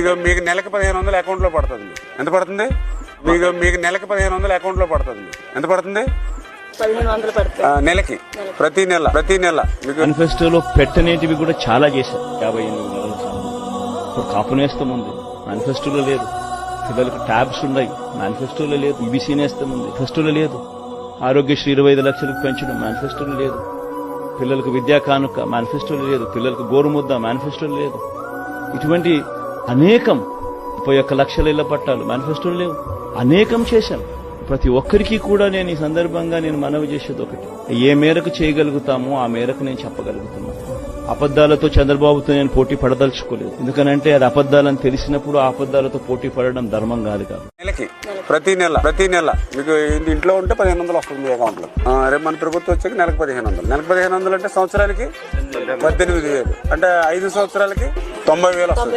మీకు మీకు నెలకి పదిహేను వందలు అకౌంట్లో పడుతుంది. మీకు. ఎంత పడుతుంది? మీకు మీకు నెలకి పదిహేను వందలు అకౌంట్లో పడుతుంది. మీకు. ఎంత పడుతుంది? ఆ, నెలకి. ప్రతి నెల ప్రతి నెల. మీకు మేనిఫెస్టోలో పెట్టనేటివి కూడా చాలా చేశారు. యాభై ఎనిమిది నెలల ఇప్పుడు కాపు నేస్తం ఉంది మేనిఫెస్టోలో లేదు. పిల్లలకు ట్యాబ్స్ ఉన్నాయి. మేనిఫెస్టోలో లేదు. ఈబీసీ నేస్తం ఉంది మేనిఫెస్టోలో లేదు. ఆరోగ్యశ్రీ ఇరవై ఐదు లక్షలకు పెంచడం మేనిఫెస్టోలో లేదు. పిల్లలకు విద్యా కానుక మేనిఫెస్టోలో లేదు. పిల్లలకు గోరుముద్ద మేనిఫెస్టోలో లేదు. ఇటువంటి అనేకం. ముప్పై ఒక్క లక్షల ఇళ్ళ పట్టాలు మేనిఫెస్టోలో లేవు. అనేకం చేశాం. ప్రతి ఒక్కరికి కూడా నేను ఈ సందర్భంగా నేను మనవి చేసేది ఒకటి. ఏ మేరకు చేయగలుగుతామో ఆ మేరకు నేను చెప్పగలుగుతున్నాను. అబద్దాలతో చంద్రబాబుతో నేను పోటీ పడదలుచుకోలేదు. ఎందుకనంటే అది అబద్దాలని తెలిసినప్పుడు ఆ అబద్దాలతో పోటీ పడడం ధర్మం కాదు కాదు. నెలకి ప్రతి నెల ప్రతి నెల మీకు ఇంటి- ఇంట్లో ఉంటే పదిహేను వందలు వస్తుంది మీ అకౌంట్లో. ఆ, రేపు మన ప్రభుత్వం వచ్చాక నెలకు పదిహేను వందలు. నెలకు పదిహేను వందలు అంటే సంవత్సరానికి పద్దెనిమిది వేలు. అంటే ఐదు సంవత్సరాలకి తొంభై వేలు వస్తుంది.